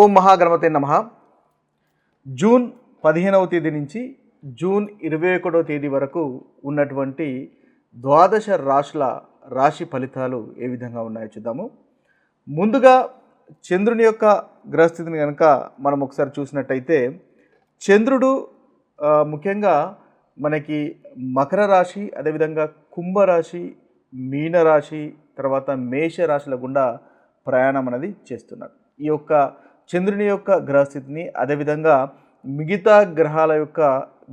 ఓం మహాగణపతి నమ. జూన్ పదిహేనవ తేదీ నుంచి జూన్ ఇరవై ఒకటవ తేదీ వరకు ఉన్నటువంటి ద్వాదశ రాశుల రాశి ఫలితాలు ఏ విధంగా ఉన్నాయో చూద్దాము. ముందుగా చంద్రుని యొక్క గ్రహస్థితిని కనుక మనం ఒకసారి చూసినట్టయితే చంద్రుడు ముఖ్యంగా మనకి మకర రాశి అదేవిధంగా కుంభరాశి మీనరాశి తర్వాత మేష రాశుల గుండా ప్రయాణం అనేది చేస్తున్నాడు. ఈ యొక్క చంద్రుని యొక్క గ్రహస్థితిని అదేవిధంగా మిగతా గ్రహాల యొక్క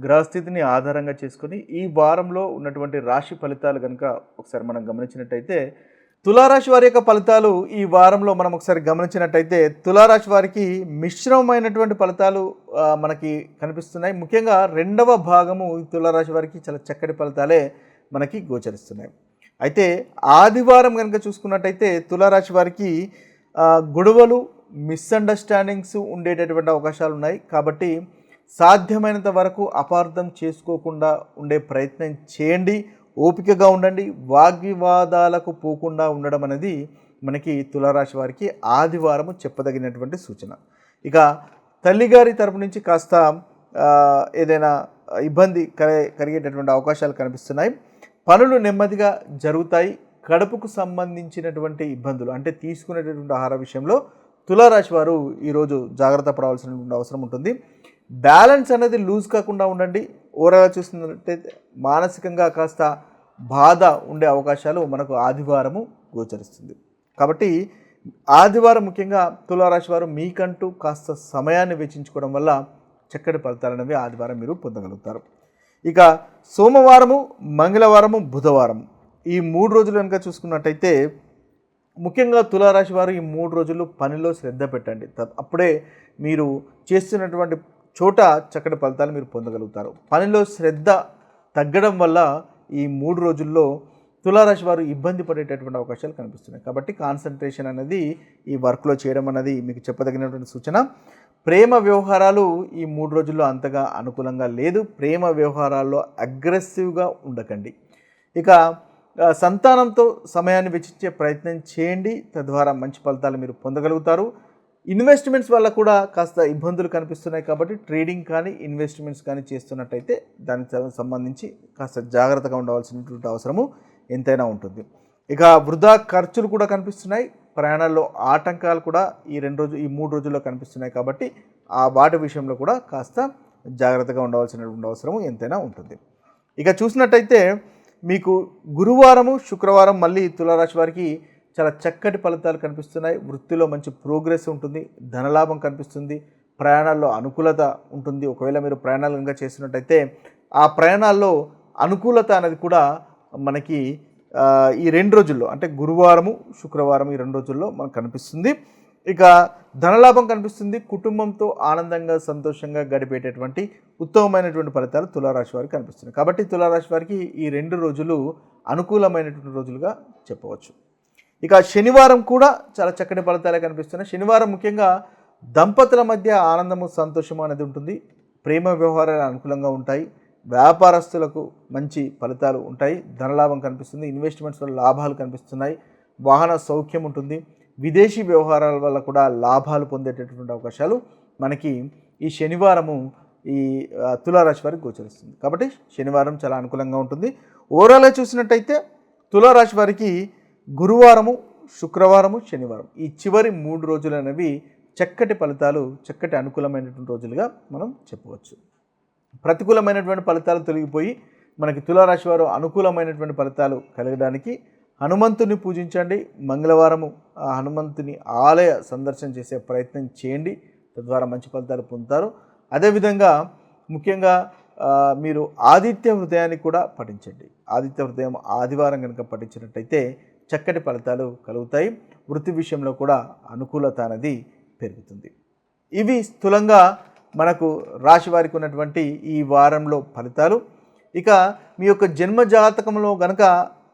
గ్రహస్థితిని ఆధారంగా చేసుకొని ఈ వారంలో ఉన్నటువంటి రాశి ఫలితాలు కనుక ఒకసారి మనం గమనించినట్టయితే తులారాశి వారి యొక్క ఫలితాలు ఈ వారంలో మనం ఒకసారి గమనించినట్టయితే తులారాశి వారికి మిశ్రమమైనటువంటి ఫలితాలు మనకి కనిపిస్తున్నాయి. ముఖ్యంగా రెండవ భాగము తులారాశి వారికి చాలా చక్కటి ఫలితాలే మనకి గోచరిస్తున్నాయి. అయితే ఆదివారం కనుక చూసుకున్నట్టయితే తులారాశి వారికి గొడవలు మిస్అండర్స్టాండింగ్స్ ఉండేటటువంటి అవకాశాలు ఉన్నాయి కాబట్టి సాధ్యమైనంత వరకు అపార్థం చేసుకోకుండా ఉండే ప్రయత్నం చేయండి. ఓపికగా ఉండండి. వాగ్వివాదాలకు పోకుండా ఉండడం అనేది మనకి తులారాశి వారికి ఆదివారము చెప్పదగినటువంటి సూచన. ఇక తల్లిగారి తరపు నుంచి కాస్త ఏదైనా ఇబ్బంది కలే కలిగేటటువంటి అవకాశాలు కనిపిస్తున్నాయి. పనులు నెమ్మదిగా జరుగుతాయి. కడుపుకు సంబంధించినటువంటి ఇబ్బందులు అంటే తీసుకునేటటువంటి ఆహార విషయంలో తులారాశి వారు ఈరోజు జాగ్రత్త పడవలసిన అవసరం ఉంటుంది. బ్యాలెన్స్ అనేది లూజ్ కాకుండా ఉండండి. ఓవరాల్గా చూస్తున్నట్టయితే మానసికంగా కాస్త బాధ ఉండే అవకాశాలు మనకు ఆదివారము గోచరిస్తుంది. కాబట్టి ఆదివారం ముఖ్యంగా తులారాశి వారు మీకంటూ కాస్త సమయాన్ని వెచ్చించుకోవడం వల్ల చక్కటి ఫలితాలనేవి ఆదివారం మీరు పొందగలుగుతారు. ఇక సోమవారము మంగళవారము బుధవారం ఈ మూడు రోజులు కనుక చూసుకున్నట్టయితే ముఖ్యంగా తులారాశి వారు ఈ మూడు రోజులు పనిలో శ్రద్ధ పెట్టండి. అప్పుడే మీరు చేస్తున్నటువంటి చోట చక్కటి ఫలితాలు మీరు పొందగలుగుతారు. పనిలో శ్రద్ధ తగ్గడం వల్ల ఈ మూడు రోజుల్లో తులారాశి వారు ఇబ్బంది పడేటటువంటి అవకాశాలు కనిపిస్తున్నాయి. కాబట్టి కాన్సన్ట్రేషన్ అనేది ఈ వర్క్లో చేయడం అనేది మీకు చెప్పదగినటువంటి సూచన. ప్రేమ వ్యవహారాలు ఈ మూడు రోజుల్లో అంతగా అనుకూలంగా లేదు. ప్రేమ వ్యవహారాల్లో అగ్రెసివ్గా ఉండకండి. ఇక సంతానంతో సమయాన్ని వెచ్చించే ప్రయత్నం చేయండి. తద్వారా మంచి ఫలితాలు మీరు పొందగలుగుతారు. ఇన్వెస్ట్మెంట్స్ వల్ల కూడా కాస్త ఇబ్బందులు కనిపిస్తున్నాయి కాబట్టి ట్రేడింగ్ కానీ ఇన్వెస్ట్మెంట్స్ కానీ చేస్తున్నట్టయితే దానికి సంబంధించి కాస్త జాగ్రత్తగా ఉండవలసినటువంటి అవసరము ఎంతైనా ఉంటుంది. ఇక వృధా ఖర్చులు కూడా కనిపిస్తున్నాయి. ప్రయాణాల్లో ఆటంకాలు కూడా ఈ రెండు రోజు ఈ మూడు రోజుల్లో కనిపిస్తున్నాయి కాబట్టి ఆ వాటి విషయంలో కూడా కాస్త జాగ్రత్తగా ఉండవలసినటువంటి అవసరం ఎంతైనా ఉంటుంది. ఇక చూసినట్టయితే మీకు గురువారము శుక్రవారం మళ్ళీ తులారాశి వారికి చాలా చక్కటి ఫలితాలు కనిపిస్తున్నాయి. వృత్తిలో మంచి ప్రోగ్రెస్ ఉంటుంది ధనలాభం కనిపిస్తుంది ప్రయాణాల్లో అనుకూలత ఉంటుంది. ఒకవేళ మీరు ప్రయాణాలు కనుక చేస్తున్నట్టయితే ఆ ప్రయాణాల్లో అనుకూలత అనేది కూడా మనకి ఈ రెండు రోజుల్లో అంటే గురువారము శుక్రవారం ఈ రెండు రోజుల్లో మనకు కనిపిస్తుంది. ఇక ధనలాభం కనిపిస్తుంది. కుటుంబంతో ఆనందంగా సంతోషంగా గడిపేటటువంటి ఉత్తమమైనటువంటి ఫలితాలు తులారాశి వారికి కనిపిస్తున్నాయి. కాబట్టి తులారాశి వారికి ఈ రెండు రోజులు అనుకూలమైనటువంటి రోజులుగా చెప్పవచ్చు. ఇక శనివారం కూడా చాలా చక్కటి ఫలితాలే కనిపిస్తున్నాయి. శనివారం ముఖ్యంగా దంపతుల మధ్య ఆనందము సంతోషము అనేది ఉంటుంది. ప్రేమ వ్యవహారాలు అనుకూలంగా ఉంటాయి. వ్యాపారస్తులకు మంచి ఫలితాలు ఉంటాయి. ధనలాభం కనిపిస్తుంది. ఇన్వెస్ట్మెంట్స్లో లాభాలు కనిపిస్తున్నాయి. వాహన సౌఖ్యం ఉంటుంది. విదేశీ వ్యవహారాల వల్ల కూడా లాభాలు పొందేటటువంటి అవకాశాలు మనకి ఈ శనివారము ఈ తులారాశి వారికి గోచరిస్తుంది. కాబట్టి శనివారం చాలా అనుకూలంగా ఉంటుంది. ఓవరాల్గా చూసినట్టయితే తులారాశి వారికి గురువారము శుక్రవారము శనివారం. ఈ చివరి మూడు రోజులు అనేవి చక్కటి ఫలితాలు చక్కటి అనుకూలమైనటువంటి రోజులుగా మనం చెప్పవచ్చు. ప్రతికూలమైనటువంటి ఫలితాలు తొలగిపోయి మనకి తులారాశి వారు అనుకూలమైనటువంటి ఫలితాలు కలగడానికి హనుమంతుని పూజించండి. మంగళవారము ఆ హనుమంతుని ఆలయ సందర్శన చేసే ప్రయత్నం చేయండి. తద్వారా మంచి ఫలితాలు పొందుతారు. అదేవిధంగా ముఖ్యంగా మీరు ఆదిత్య హృదయాన్ని కూడా పఠించండి. ఆదిత్య హృదయం ఆదివారం కనుక పఠించినట్టయితే చక్కటి ఫలితాలు కలుగుతాయి. వృత్తి విషయంలో కూడా అనుకూలత అనేది పెరుగుతుంది. ఇవి స్థూలంగా మనకు రాశి వారికి ఉన్నటువంటి ఈ వారంలో ఫలితాలు. ఇక మీ యొక్క జన్మ జాతకంలో గనక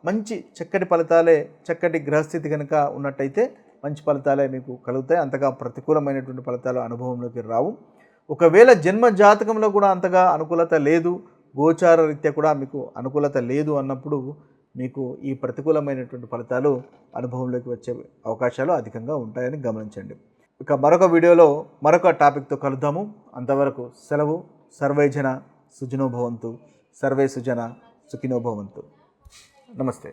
మంచి చక్కటి ఫలితాలే చక్కటి గ్రహస్థితి కనుక ఉన్నట్టయితే మంచి ఫలితాలే మీకు కలుగుతాయి. అంతగా ప్రతికూలమైనటువంటి ఫలితాలు అనుభవంలోకి రావు. ఒకవేళ జన్మ జాతకంలో కూడా అంతగా అనుకూలత లేదు గోచార రీత్యా కూడా మీకు అనుకూలత లేదు అన్నప్పుడు మీకు ఈ ప్రతికూలమైనటువంటి ఫలితాలు అనుభవంలోకి వచ్చే అవకాశాలు అధికంగా ఉంటాయని గమనించండి. ఇక మరొక వీడియోలో మరొక టాపిక్తో కలుద్దాము. అంతవరకు సెలవు. సర్వేజన సుజనోభవంతు సర్వే సుజన సుఖినోభవంతు నమస్తే.